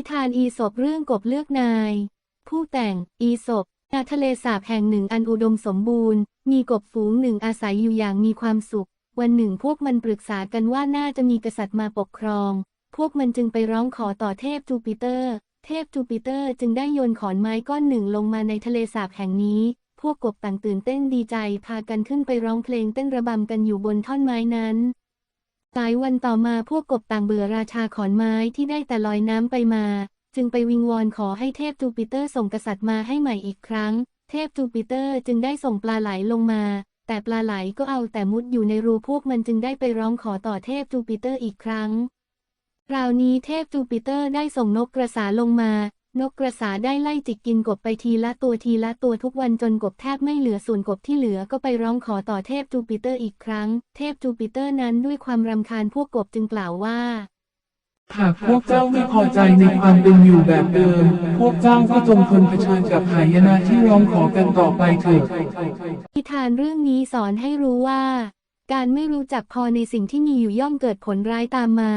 นิทานอีสบเรื่องกบเลือกนาย ผู้แต่ง อีสบนาทะเลสาบแห่งหนึ่งอันอุดมสมบูรณ์ มีกบฝูงหนึ่งอาศัยอยู่อย่างมีความสุข วันหนึ่งพวกมันปรึกษากันว่าน่าจะมีกษัตริย์มาปกครอง พวกมันจึงไปร้องขอต่อเทพจูปิเตอร์ เทพจูปิเตอร์จึงได้โยนขอนไม้ก้อนหนึ่งลงมาในทะเลสาบแห่งนี้ พวกกบต่างตื่นเต้นดีใจพากันขึ้นไปร้องเพลงเต้นระบำกันอยู่บนท่อนไม้นั้น หลายวันต่อมาพวกกบต่างเบื่อราชาขอนไม้ที่ได้แต่ลอยน้ำไปมา จึงไปวิงวอนขอให้เทพจูปิเตอร์ส่งกษัตริย์มาให้ใหม่อีกครั้ง เทพจูปิเตอร์จึงได้ส่งปลาไหลลงมา แต่ปลาไหลก็เอาแต่มุดอยู่ในรูพวกมันจึงได้ไปร้องขอต่อเทพจูปิเตอร์อีกครั้งคราวนี้เทพจูปิเตอร์ได้ส่งนกกระสาลงมา นกกระสาได้ไล่จิกกินกบไปทีละตัวทีละตัวทุกวันจนกบแทบไม่เหลือส่วนกบที่เหลือก็ไปร้องขอต่อเทพจูปิเตอร์อีกครั้ง เทพจูปิเตอร์นั้นด้วยความรำคาญพวกกบจึงกล่าวว่าหากพวกเจ้าไม่พอใจในความเป็นอยู่แบบเดิม พวกเจ้าก็จงทนเผชิญกับหายนะที่ร้องขอกันต่อไปเถิดนิทานเรื่องนี้สอนให้รู้ว่า การไม่รู้จักพอในสิ่งที่มีอยู่ย่อมเกิดผลร้ายตามมา